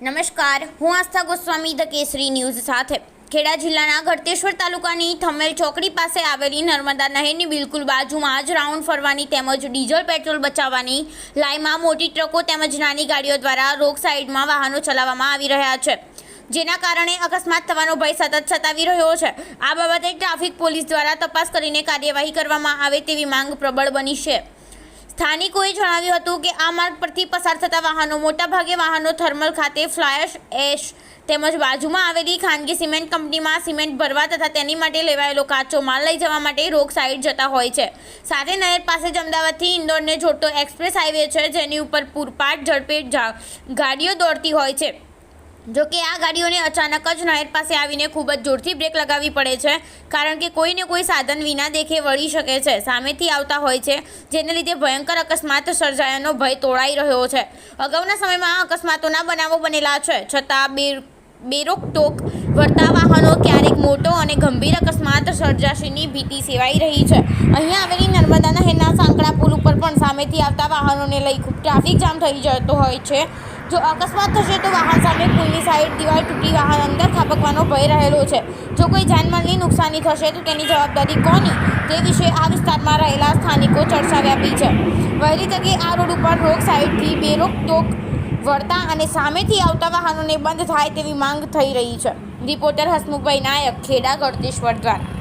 નમસ્કાર, હું Astha Goswami, the Kesari news સાથે. ખેડા જિલ્લાના ગળતેશ્વર તાલુકાની થમેલ ચોકડી પાસે આવેલી નર્મદા નહેરની બિલકુલ બાજુમાં જ રાઉન્ડ ફરવાની તેમજ ડીઝલ પેટ્રોલ બચાવવાની લાઈમાં મોટી ટ્રકો તેમજ નાની ગાડીઓ દ્વારા રોગ સાઈડમાં વાહનો ચલાવવામાં આવી રહ્યા છે. જેના કારણે અકસ્માત થવાનો ભય સતત સતાવી રહ્યો છે. આ બાબતે ટ્રાફિક પોલીસ દ્વારા તપાસ કરીને કાર્યવાહી કરવામાં આવે તેવી માંગ પ્રબળ બની છે. સ્થાનિકોએ જણાવ્યું હતું કે આ માર્ગ પરથી પસાર થતા વાહનો, મોટાભાગે વાહનો થર્મલ ખાતે ફ્લાયર્સ એશ તેમજ બાજુમાં આવેલી ખાનગી સિમેન્ટ કંપનીમાં સિમેન્ટ ભરવા તથા તેની માટે લેવાયેલો કાચો માલ લઈ જવા માટે રોગ સાઈડ જતા હોય છે. સાથે નહેર પાસે જ અમદાવાદથી ઇન્દોરને જોડતો એક્સપ્રેસ હાઈવે છે, જેની ઉપર પૂરપાટ, ઝડપે ગાડીઓ દોડતી હોય છે. જો કે આ ગાડીઓને અચાનક જ નહેર પાસે આવીને ખૂબ જ જોરથી બ્રેક લગાવવી પડે છે, કારણ કે કોઈને કોઈ સાધન વિના દેખે વળી શકે છે. સામેથી આવતા હોય છે, જેને લીધે ભયંકર અકસ્માત સર્જાયાનો ભય તોળાઈ રહ્યો છે. અગાઉના સમયમાં અકસ્માતોના બનાવો બનેલા છે, છતાં બે બેરોકટોક વર્તા વાહનો ક્યારેક મોટો અને ગંભીર અકસ્માત સર્જાશેની ભીતિ સેવાઈ રહી છે. અહીંયા આવેલી નર્મદા નહેરના સાંકડા પુલ ઉપર પણ સામેથી આવતા વાહનોને લઈ ખૂબ ટ્રાફિક જામ થઈ જતો હોય છે. જો અકસ્માત થશે તો વાહન સામે પુલની સાઈડ દિવાલ તૂટી વાહન અંદર ખાબકવાનો ભય રહેલો છે. જો કોઈ જાનમાલની નુકસાની થશે તો તેની જવાબદારી કોની? તે વિશે આ વિસ્તારમાં રહેલા સ્થાનિકો ચર્ચા વ્યાપી છે. વહેલી તકે આ રોડ ઉપર રોક સાઈડથી બેરોકટોક વળતા અને સામેથી આવતા વાહનોને બંધ થાય તેવી માંગ થઈ રહી છે. રિપોર્ટર હસમુખભાઈ નાયક, ખેડા ગળતેશ્વર દ્વારા.